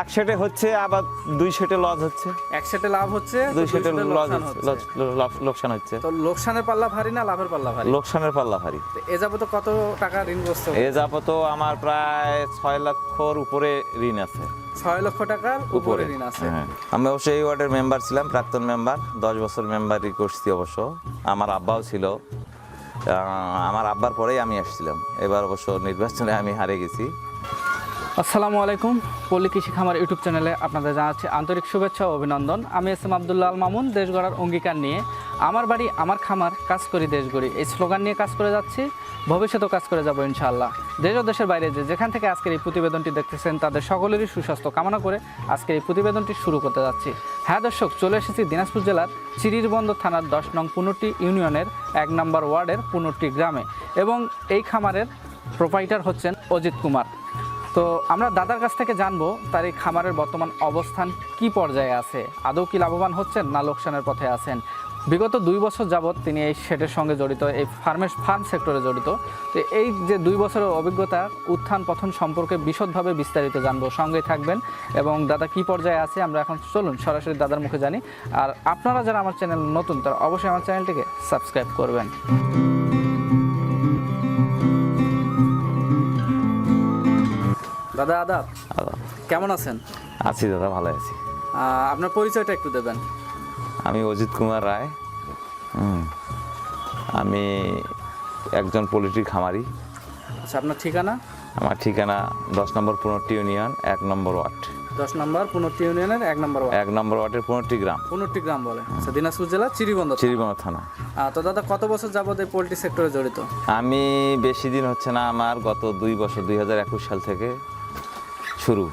এক সেটে হচ্ছে আবার দুই সেটে লস হচ্ছে। এক সেটে লাভ হচ্ছে দুই সেটে লস লোকসান হচ্ছে। লোকসান হচ্ছে। তো লোকসানের পাল্লা ভারী না লাভের পাল্লা ভারী? লোকসানের পাল্লা ভারী। এ যাবত কত টাকা ঋণগ্রস্ত এ যাবত আমার প্রায় ছয় লক্ষর উপরে ঋণ আছে। ছয় লক্ষ টাকার উপরে ঋণ আছে। হ্যাঁ। আমি অবশ্য এই ওয়ার্ডের মেম্বার ছিলাম প্রাক্তন মেম্বার দশ বছর মেম্বারই করছি অবশ্য। আমার আব্বাও ছিল। আমার আব্বার পরেই আমি আসছিলাম। এবার অবশ্য নির্বাচনে আমি হারে গেছি। আসসালামু আলাইকুম। পল্লী কৃষি খামার ইউটিউব চ্যানেলে আপনাদের জানাচ্ছি আন্তরিক শুভেচ্ছা ও অভিনন্দন। আমি এস এম আবদুল্লাহ আল মামুন দেশ গড়ার অঙ্গীকার নিয়ে। আমার বাড়ি, আমার খামার, কাজ করি দেশ গড়ি এই স্লোগান নিয়ে কাজ করে যাচ্ছি। ভবিষ্যতেও কাজ করে যাব ইনশাআল্লাহ। দেশ ও দেশের বাইরে যে যেখান থেকে আজকের এই প্রতিবেদনটি দেখতেছেন, তাদের সকলেরই সুস্বাস্থ্য কামনা করে আজকের এই প্রতিবেদনটি শুরু করতে যাচ্ছি। হ্যাঁ দর্শক, চলে এসেছি দিনাজপুর জেলার চিরিরবন্দ থানার দশ নং পুনটি ইউনিয়নের এক নম্বর ওয়ার্ডের পুনটি গ্রামে। এবং এই খামারের প্রোপাইটার হচ্ছেন অজিত কুমার। তো আমরা দাদার কাছ থেকে জানব তার এই খামারের বর্তমান অবস্থান কি পর্যায়ে আছে। আদৌ কি লাভবান হচ্ছেন না লোকসানের পথে আছেন? বিগত দুই বছর যাবৎ তিনি এই শেডের সঙ্গে জড়িত, এই ফার্মের ফার্ম সেক্টরে জড়িত। তো এই যে দুই বছরের অভিজ্ঞতা, উত্থান পথন সম্পর্কে বিশদভাবে বিস্তারিত জানব। সঙ্গে থাকবেন এবং দাদা কি পর্যায়ে আছে আমরা এখন চলুন, সরাসরি দাদার মুখে জানি। আর আপনারা যারা আমার চ্যানেল নতুন, তারা অবশ্যই আমার চ্যানেলটিকে সাবস্ক্রাইব করবেন। দাদা আদাব। কেমন আছেন? আছি দাদা ভালো আছি। আপনার পরিচয়টা একটু দেবেন। আমি অজিত কুমার রায়। আমি একজন পোলট্রি খামারি। আচ্ছা আপনার ঠিকানা? আমার ঠিকানা দশ নম্বর পুনর্টি ইউনিয়ন এক নম্বর ওয়ার্ড। দশ নম্বর পুনর্টি ইউনিয়নের এক নম্বর ওয়ার্ড। এক নম্বর ওয়ার্ডের পুনর্টি গ্রাম। পুনর্টি গ্রাম বলে। আচ্ছা দিনাজপুর জেলা চিরিবন্ধ চিরিবঙ্গ থানা। তো দাদা কত বছর যাবত এই পোলট্রি সেক্টরে জড়িত? আমি বেশি দিন হচ্ছে না আমার গত দুই বছর দুই হাজার একুশ সাল থেকে শুরু।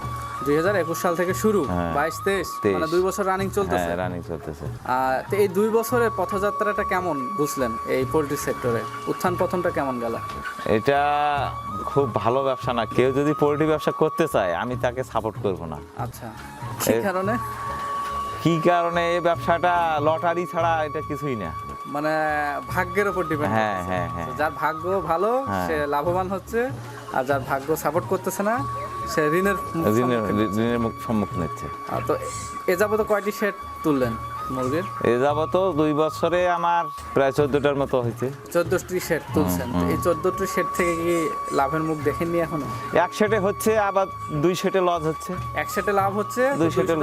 দুই হাজার একুশ সাল থেকে শুরু হ্যাঁ। বাইশ তেইশ তেইশ। মানে দুই বছর রানিং চলতেছে। হ্যাঁ রানিং চলতেছে। আহ, এই দুই বছরের পথযাত্রাটা কেমন বুঝলেন এই পোলট্রি সেক্টরে? উত্থান পতনটা কেমন গেল? এটা খুব ভালো ব্যবসা না। কেউ যদি পোলট্রি ব্যবসা করতে চায় আমি তাকে সাপোর্ট করব না। আচ্ছা কি কারণে? কি কারণে এই ব্যবসাটা? লটারি ছাড়া এটা কিছুই না। মানে ভাগ্যের উপর ডিপেন্ড হ্যাঁ, হ্যাঁ, হ্যাঁ। যার ভাগ্য ভালো। সে লাভবান হচ্ছে আর যার ভাগ্য সাপোর্ট করতেছে না সে ঋণের ঋণের ঋণের সম্মুখীন হচ্ছে তো এ যাবত কয়টি শেড তুললেন মুরগির? এ যাবত দুই বছরে আমার প্রায় চোদ্দটার মতো হয়েছে চোদ্দটি শেড তুলছেন। এই চোদ্দটি শেড থেকে কি লাভের মুখ দেখেননি এখনও? এক সেটে হচ্ছে আবার দুই সেটে লস হচ্ছে। এক সেটে লাভ হচ্ছে দুই সেটে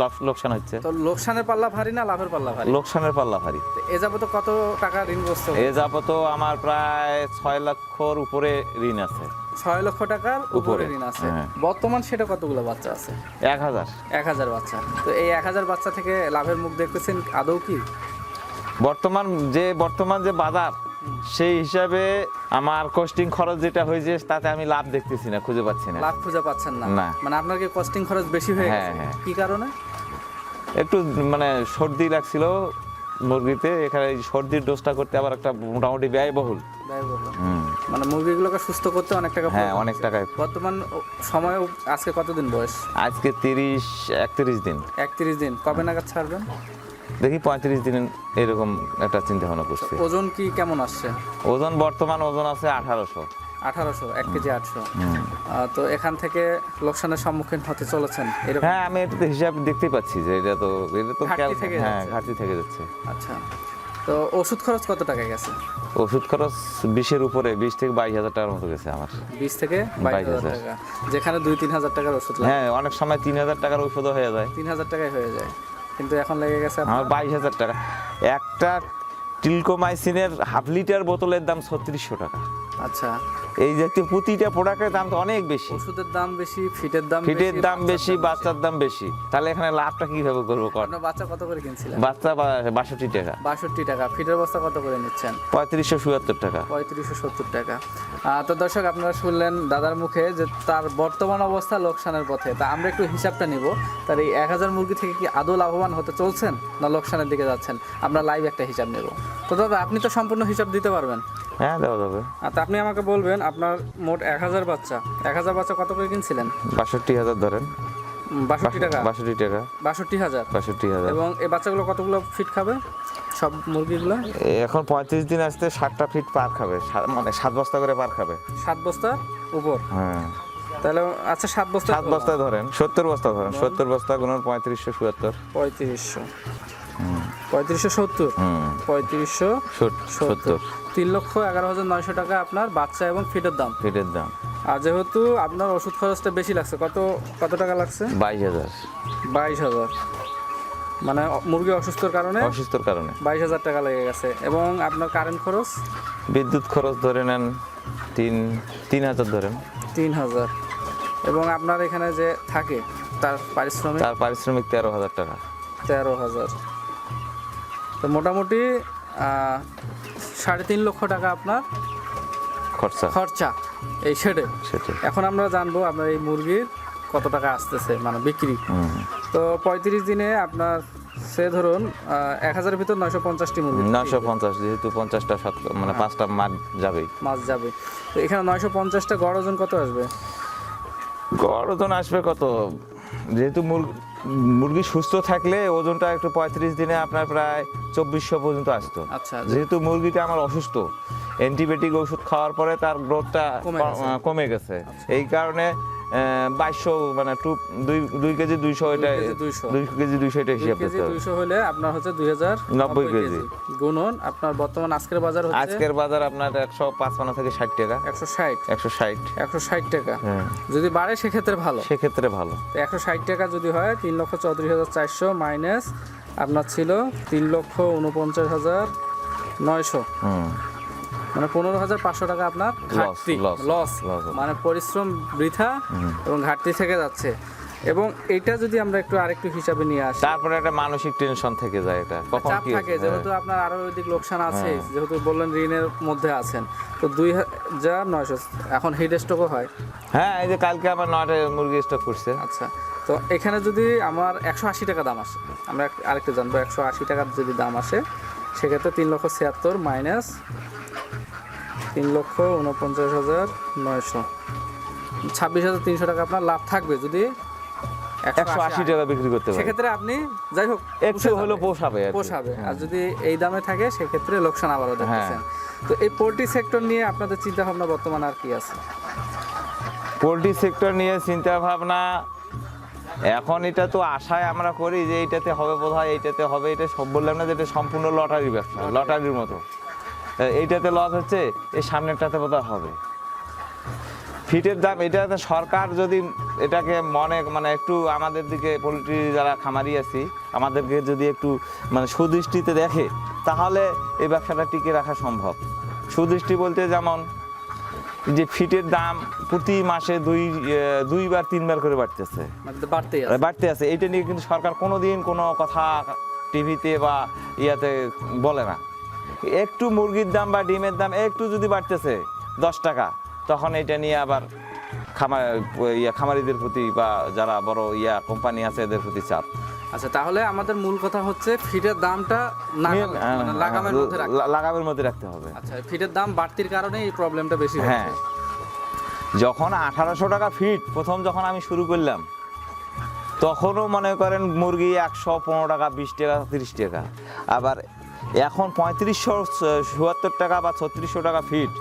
লস লোকসান হচ্ছে। তো লোকসানের পাল্লা ভারী না লাভের পাল্লা ভারী? লোকসানের পাল্লা ভারী। এ যাবত কত টাকা ঋণগ্রস্ত এ যাবত আমার প্রায় ছয় লক্ষর উপরে ঋণ আছে। ছয় লক্ষ টাকার উপরে ঋণ আছে। হ্যাঁ। বর্তমান সেটা কতগুলো বাচ্চা আছে? এক হাজার। এক হাজার বাচ্চা। তো এই এক হাজার বাচ্চা থেকে লাভের মুখ দেখতেছেন আদৌ কি? বর্তমান যে বর্তমান যে বাজার সেই হিসাবে আমার কস্টিং খরচ যেটা হয়েছে তাতে আমি লাভ দেখতেছি না খুঁজে পাচ্ছি না। লাভ খুঁজে পাচ্ছেন না। না। মানে আপনার কি কস্টিং খরচ বেশি হয়ে হ্যাঁ, গেছে? হ্যাঁ। কি কারণে? একটু মানে সর্দি লাগছিল মুরগিতে এখানে সর্দির ডোজটা করতে আবার একটা মোটামুটি ব্যয়বহুল। ব্যয়বহুল। মানে মুরগিগুলোকে সুস্থ করতে অনেক টাকা হ্যাঁ অনেক টাকায়। বর্তমান সময়ে আজকে কতদিন বয়স? আজকে তিরিশ একত্রিশ দিন। একত্রিশ দিন। কবে নাগাদ ছাড়বেন? দেখি পঁয়ত্রিশ দিন এরকম একটা চিন্তা ভাবনা করছি। ওজন কি কেমন আসছে? ওজন বর্তমান ওজন আছে আঠারোশো। আঠারোশো এক কেজি আটশো। তো এখান থেকে লোকসানের সম্মুখীন হতে চলেছেন হ্যাঁ আমি এটা হিসাব দেখতেই পাচ্ছি যে এটা তো এটা তো ঘাটতি খেয়াল- থেকে হ্যাঁ। ঘাটতি থেকে যাচ্ছে। আচ্ছা। তো ওষুধ খরচ কত টাকা গেছে? ওষুধ খরচ বিশের উপরে বিশ থেকে বাইশ হাজার টাকার মতো গেছে আমার। বিশ থেকে বাইশ হাজার টাকা। যেখানে দুই তিন হাজার টাকার ওষুধ লাগে। হ্যাঁ অনেক সময় তিন হাজার টাকার ওষুধও হয়ে যায়। তিন হাজার টাকায় হয়ে যায়। কিন্তু এখন লেগে গেছে আমার বাইশ হাজার টাকা। একটা টিলকোমাইসিনের হাফ লিটার বোতলের দাম ছত্রিশশো টাকা। আচ্ছা। এই জাতীয় প্রতিটা প্রোডাক্টের দাম তো অনেক বেশি। ওষুধের দাম বেশি ফিটের দাম ফিটের দাম বেশি বাচ্চার দাম বেশি। তাহলে এখানে লাভটা কীভাবে করব কর আপনার বাচ্চা কত করে কিনছিলেন? বাচ্চা বাষট্টি টাকা। বাষট্টি টাকা। ফিটের বস্তা কত করে নিচ্ছেন? পঁয়ত্রিশশো চুয়াত্তর টাকা। পঁয়ত্রিশশো সত্তর টাকা। তো দর্শক আপনারা শুনলেন দাদার মুখে যে তার বর্তমান অবস্থা লোকসানের পথে। তা আমরা একটু হিসাবটা নিব। তার এই এক হাজার মুরগি থেকে কি আদৌ লাভবান হতে চলছেন না লোকসানের দিকে যাচ্ছেন? আমরা লাইভ একটা হিসাব নেব। তো দাদা আপনি তো সম্পূর্ণ হিসাব দিতে পারবেন। হ্যাঁ দেওয়া যাবে। তা আপনি আমাকে বলবেন আপনার মোট এক হাজার বাচ্চা। এক হাজার বাচ্চা কত করে কিনছিলেন? বাষট্টি হাজার ধরেন। বাষট্টি টাকা? বাষট্টি টাকা। বাষট্টি হাজার? বাষট্টি হাজার। এবং এই বাচ্চাগুলো কতগুলো ফিট খাবে? সব মুরগিগুলো? এখন পঁয়ত্রিশ দিন আসতে ষাটটা ফিট পার খাবে। মানে সাত বস্তা করে পার খাবে। সাত বস্তার উপর? হ্যাঁ। তাহলে আচ্ছা সাত বস্তা সাত বস্তা ধরেন। সত্তর বস্তা ধরেন। সত্তর বস্তা গুণন পঁয়ত্রিশশো চুয়াত্তর পঁয়ত্রিশশো। পঁয়ত্রিশশো সত্তর। পঁয়ত্রিশশো সত্তর। তিন লক্ষ এগারো হাজার নয়শো টাকা আপনার বাচ্চা এবং ফিটের দাম। ফিটের দাম। আর যেহেতু আপনার ওষুধ খরচটা বেশি লাগছে কত কত টাকা লাগছে? বাইশ হাজার। বাইশ হাজার। মানে মুরগি অসুস্থর কারণে? অসুস্থর কারণে। বাইশ হাজার টাকা লেগে গেছে। এবং আপনার কারেন্ট খরচ? বিদ্যুৎ খরচ ধরে নেন তিন তিন হাজার ধরেন তিন হাজার। এবং আপনার এখানে যে থাকে তার পারিশ্রমিক? তার পারিশ্রমিক তেরো হাজার টাকা। তেরো হাজার। তো মোটামুটি সাড়ে তিন লক্ষ টাকা আপনার খরচা। খরচা এই শেডে এখন আমরা জানব আপনার এই মুরগির কত টাকা আসতেছে মানে বিক্রি। তো পঁয়ত্রিশ দিনে আপনার সে ধরুন এক হাজারের ভিতর নয়শো পঞ্চাশটি মুরগি নয়শো পঞ্চাশ যেহেতু পঞ্চাশটা শত- মানে পাঁচটা মাঠ যাবেই। মাছ যাবে। তো এখানে নয়শো পঞ্চাশটা গড় ওজন কত আসবে? গড় ওজন আসবে কত? যেহেতু মুরগি মুরগি সুস্থ থাকলে ওজনটা একটু পঁয়ত্রিশ দিনে আপনার প্রায় চব্বিশশো পর্যন্ত আসতো। আচ্ছা যেহেতু মুরগিটা আমার অসুস্থ অ্যান্টিবায়োটিক ওষুধ খাওয়ার পরে তার গ্রোথটা কমে গেছে। কমে গেছে। এই কারণে বাইশশো মানে টু দুই দুই কেজি দুইশো এটা কেজি 200 দুই কেজি দুইশো এটা হিসাব করতে হবে। দুইশো হলে আপনার হচ্ছে দুই হাজার নব্বই কেজি। গুণন আপনার বর্তমান আজকের বাজার আজকের বাজার আপনার একশো পাঁচপান্ন থেকে ষাট টাকা। একশো ষাট। একশো ষাট। একশো ষাট টাকা। হ্যাঁ। যদি বাড়ে সেক্ষেত্রে ভালো। সেক্ষেত্রে ভালো। একশো ষাট টাকা যদি হয় তিন লক্ষ চৌত্রিশ হাজার চারশো মাইনাস আপনার ছিল তিন লক্ষ উনপঞ্চাশ হাজার নয়শো। মানে পনেরো হাজার পাঁচশো টাকা আপনার ঘাটতি লস মানে পরিশ্রম বৃথা এবং ঘাটতি থেকে যাচ্ছে। এবং এটা যদি আমরা একটু আরেকটু হিসাবে নিয়ে আসি। তারপরে একটা মানসিক টেনশন থেকে যায় এটা। কখন চাপ কি থাকে যেহেতু আপনার আরও অধিক লোকসান আছে যেহেতু বললেন ঋণের মধ্যে আছেন। তো দুই হাজার নয়শো এখন হিড স্টকও হয়। হ্যাঁ এই যে কালকে আমার নয়টা মুরগি স্টক করছে। আচ্ছা তো এখানে যদি আমার একশো আশি টাকা দাম আসে আমরা আরেকটু জানব একশো আশি টাকার যদি দাম আসে সেক্ষেত্রে তিন লক্ষ ছিয়াত্তর মাইনাস তিন লক্ষ উনপঞ্চাশ হাজার নয়শো। ছাব্বিশ হাজার তিনশো টাকা আপনার লাভ থাকবে যদি একশো আশি টাকা বিক্রি করতে পারে। সেক্ষেত্রে আপনি যাই হোক একটু পুষে হলো পোষাবে পোষাবে। আর যদি এই দামে থাকে সেক্ষেত্রে লোকসান আবারও দেখতেছেন। হ্যাঁ। তো এই পোল্ট্রি সেক্টর নিয়ে আপনাদের চিন্তা ভাবনা বর্তমানে আর কি আছে? পোলট্রি সেক্টর নিয়ে চিন্তা ভাবনা এখন এটা তো আশায় আমরা করি যে এইটাতে হবে বোধ হয় এইটাতে হবে এটা সব বললাম না যে এটা সম্পূর্ণ লটারি ব্যবসা লটারির মতো। এইটাতে লস হচ্ছে এই সামনেরটাতে বোধহয় হবে। ফিটের দাম এটাতে সরকার যদি এটাকে মনে মানে একটু আমাদের দিকে পোলট্রি যারা খামারি আছি আমাদেরকে যদি একটু মানে সুদৃষ্টিতে দেখে তাহলে এই ব্যবসাটা টিকে রাখা সম্ভব। সুদৃষ্টি বলতে যেমন যে ফিটের দাম প্রতি মাসে দুই দুইবার তিনবার করে বাড়তেছে। মানে আছে। বাড়তে আছে। এইটা নিয়ে কিন্তু সরকার কোনো দিন কোনো কথা টিভিতে বা ইয়াতে বলে না। একটু মুরগির দাম বা ডিমের দাম একটু যদি বাড়তেছে দশ টাকা তখন এটা নিয়ে আবার খামার ইয়া খামারিদের প্রতি বা যারা বড় ইয়া কোম্পানি আছে এদের প্রতি চাপ। আচ্ছা তাহলে আমাদের মূল কথা হচ্ছে ফিটের দামটা নাগালে, মানে লাগামের মধ্যে রাখতে লাগামের মধ্যে রাখতে হবে। আচ্ছা ফিটের দাম বাড়তির কারণে এই প্রবলেমটা বেশি হ্যাঁ। যখন আঠারোশো টাকা ফিট প্রথম যখন আমি শুরু করলাম তখনও মনে করেন মুরগি একশো পনেরো টাকা বিশ টাকা তিরিশ টাকা। আবার এখন পঁয়ত্রিশশো চুয়াত্তর টাকা বা ছত্রিশশো টাকা ফিট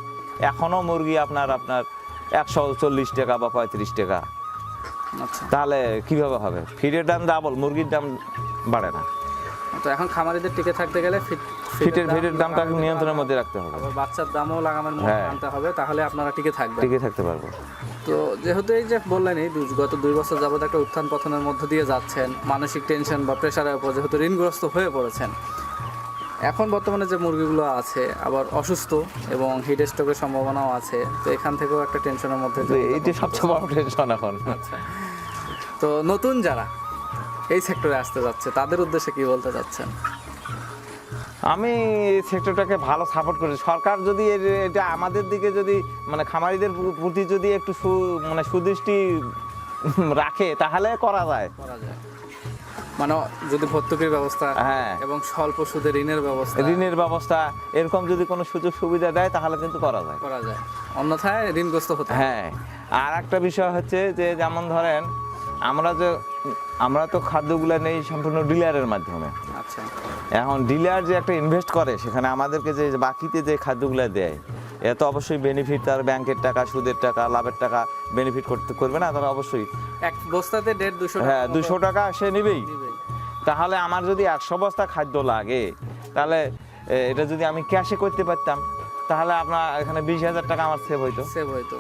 এখনও মুরগি আপনার আপনার একশো চল্লিশ টাকা বা পঁয়ত্রিশ টাকা। আচ্ছা। তাহলে কীভাবে হবে? ফিটের দাম ডাবল মুরগির দাম বাড়ে না। তো এখন খামারিদের টিকে থাকতে গেলে ফিট ফিটের ফিটের দামটা নিয়ন্ত্রণের মধ্যে রাখতে হবে। আবার বাচ্চার দামও লাগামের মধ্যে হ্যাঁ। আনতে হবে তাহলে আপনারা টিকে থাকবেন। টিকে থাকতে পারব। তো যেহেতু এই যে বললেন এই গত দুই বছর যাবত একটা উত্থান পতনের মধ্য দিয়ে যাচ্ছেন মানসিক টেনশন বা প্রেশারের উপর যেহেতু ঋণগ্রস্ত হয়ে পড়েছেন এখন বর্তমানে যে মুরগিগুলো আছে আবার অসুস্থ এবং হিট স্ট্রোকের সম্ভাবনাও আছে তো এখান থেকেও একটা টেনশনের মধ্যে এইটি সবচেয়ে বড় টেনশন এখন। আচ্ছা। তো নতুন যারা এই সেক্টরে আসতে যাচ্ছে তাদের উদ্দেশ্যে কি বলতে চাচ্ছেন? আমি এই সেক্টরটাকে ভালো সাপোর্ট করি। সরকার যদি এটা আমাদের দিকে যদি মানে খামারিদের প্রতি যদি একটু মানে সুদৃষ্টি রাখে তাহলে করা যায়। করা যায়। মানে যদি ভর্তুকির ব্যবস্থা হ্যাঁ। এবং স্বল্প সুদে ঋণের ব্যবস্থা। ঋণের ব্যবস্থা এরকম যদি কোনো সুযোগ সুবিধা দেয় তাহলে কিন্তু করা যায়। করা যায়। অন্যথায় ঋণগ্রস্ত হতে হ্যাঁ। আর একটা বিষয় হচ্ছে যে যেমন ধরেন আমরা যে আমরা তো খাদ্যগুলো নেই সম্পূর্ণ ডিলারের মাধ্যমে। আচ্ছা। এখন ডিলার যে একটা ইনভেস্ট করে সেখানে আমাদেরকে যে বাকিতে যে খাদ্যগুলো দেয় এ তো অবশ্যই বেনিফিট তার ব্যাংকের টাকা সুদের টাকা লাভের টাকা বেনিফিট করতে করবে না তাহলে অবশ্যই। এক বস্তাতে দেড় দুশো হ্যাঁ দুশো টাকা সে নিবেই। তাহলে আমার যদি একশো বস্তা খাদ্য লাগে তাহলে এটা যদি আমি ক্যাশে করতে পারতাম তাহলে আপনার এখানে বিশ হাজার টাকা আমার সেভ হইতো। সেভ হইতো।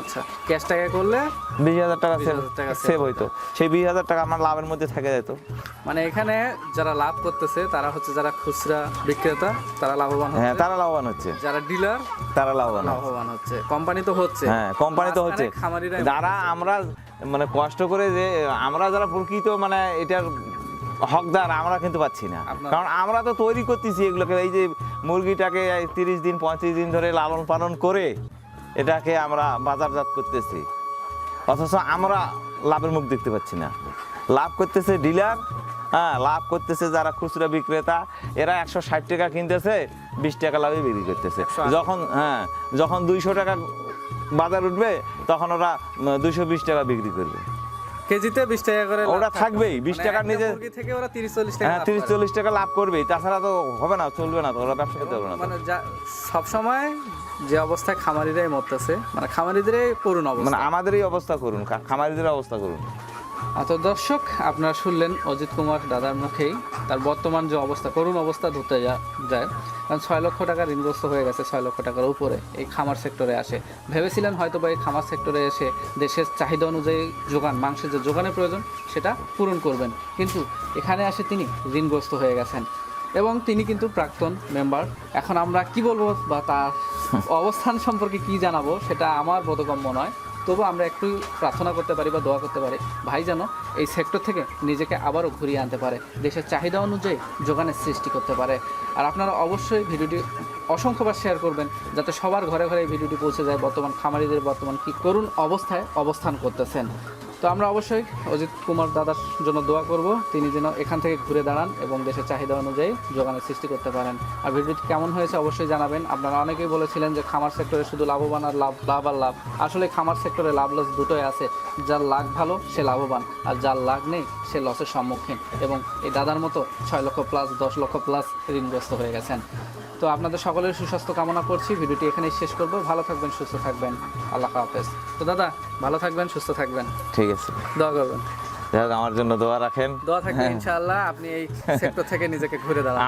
আচ্ছা ক্যাশ টাকা করলে বিশ হাজার টাকা সেভ 20,000 টাকা save সেভ হইতো। সেই বিশ হাজার টাকা আমার লাভের মধ্যে থেকে যেত। মানে এখানে যারা লাভ করতেছে তারা হচ্ছে যারা খুচরা বিক্রেতা তারা লাভবান হ্যাঁ তারা লাভবান হচ্ছে। যারা ডিলার তারা লাভবান লাভবান হচ্ছে। কোম্পানি তো হচ্ছে। হ্যাঁ কোম্পানি তো হচ্ছে। যারা আমরা মানে কষ্ট করে যে আমরা যারা প্রকৃত মানে এটার হকদার আমরা কিন্তু পাচ্ছি না। কারণ আমরা তো তৈরি করতেছি এগুলোকে এই যে মুরগিটাকে তিরিশ দিন পঁয়ত্রিশ দিন ধরে লালন পালন করে এটাকে আমরা বাজারজাত করতেছি। অথচ আমরা লাভের মুখ দেখতে পাচ্ছি না। লাভ করতেছে ডিলার হ্যাঁ লাভ করতেছে যারা খুচরা বিক্রেতা এরা একশো ষাট টাকা কিনতেছে বিশ টাকা লাভে বিক্রি করতেছে। যখন হ্যাঁ যখন দুইশো টাকা বাজার উঠবে তখন ওরা দুইশো বিশ টাকা বিক্রি করবে। কেজিতে বিশ টাকা করে ওরা থাকবেই, 20 টাকা টাকার নিচে- মুরগি থেকে ওরা তিরিশ চল্লিশ টাকা হ্যাঁ লাভ তিরিশ করে। চল্লিশ টাকা লাভ করবেই তাছাড়া তো হবে না চলবে না তো ওরা ব্যবসা করতে পারবে না মানে সব সময় যে অবস্থায় খামারিরাই মরতেছে মানে খামারিদেরই করুন মানে আমাদেরই অবস্থা করুন খামারিদের অবস্থা করুন। তো দর্শক আপনারা শুনলেন অজিত কুমার দাদার মুখেই। তার বর্তমান যে অবস্থা করুণ অবস্থা ধরতে যা- যায়। কারণ ছয় লক্ষ টাকা ঋণগ্রস্ত হয়ে গেছে ছয় লক্ষ টাকার উপরে এই খামার সেক্টরে আসে। ভেবেছিলেন হয়তো বা এই খামার সেক্টরে এসে দেশের চাহিদা অনুযায়ী যোগান মাংসের যে যোগানের প্রয়োজন সেটা পূরণ করবেন। কিন্তু এখানে আসে তিনি ঋণগ্রস্ত হয়ে গেছেন। এবং তিনি কিন্তু প্রাক্তন মেম্বার এখন আমরা কি বলব বা তার অবস্থান সম্পর্কে কি জানাব সেটা আমার বোধগম্য নয়। তবু আমরা একটু প্রার্থনা করতে পারি বা দোয়া করতে পারি, ভাই যেন এই সেক্টর থেকে নিজেকে আবারও ঘুরিয়ে আনতে পারে, দেশের চাহিদা অনুযায়ী যোগানের সৃষ্টি করতে পারে। আর আপনারা অবশ্যই ভিডিওটি অসংখ্যবার শেয়ার করবেন, যাতে সবার ঘরে ঘরে এই ভিডিওটি পৌঁছে যায়, বর্তমান খামারিদের বর্তমান কি করুণ অবস্থায় অবস্থান করতেছেন। তো আমরা অবশ্যই অজিত কুমার দাদার জন্য দোয়া করব। তিনি যেন এখান থেকে ঘুরে দাঁড়ান এবং দেশের চাহিদা অনুযায়ী যোগানের সৃষ্টি করতে পারেন। আর ভিডিওটি কেমন হয়েছে অবশ্যই জানাবেন। আপনারা অনেকেই বলেছিলেন যে খামার সেক্টরে শুধু লাভবান আর লাভ লাভ আর লাভ। আসলে খামার সেক্টরে লাভ লস দুটোই আছে। যার লাভ ভালো, সে লাভবান। আর যার লাভ নেই, সে লসের সম্মুখীন। এবং এই দাদার মতো ছয় লক্ষ প্লাস দশ লক্ষ প্লাস ঋণগ্রস্ত হয়ে গেছেন। তো আপনাদের সকলের সুস্বাস্থ্য কামনা করছি। ভিডিওটি এখানেই শেষ করব। ভালো থাকবেন সুস্থ থাকবেন। আল্লাহ হাফেজ। তো দাদা ভালো থাকবেন সুস্থ থাকবেন। ঠিক আছে। দোয়া করবেন। যাই হোক আমার জন্য দোয়া রাখেন। দোয়া থাকবেন ইনশাআল্লাহ। আপনি এই সেক্টর থেকে নিজেকে ঘুরে দাঁড়ান।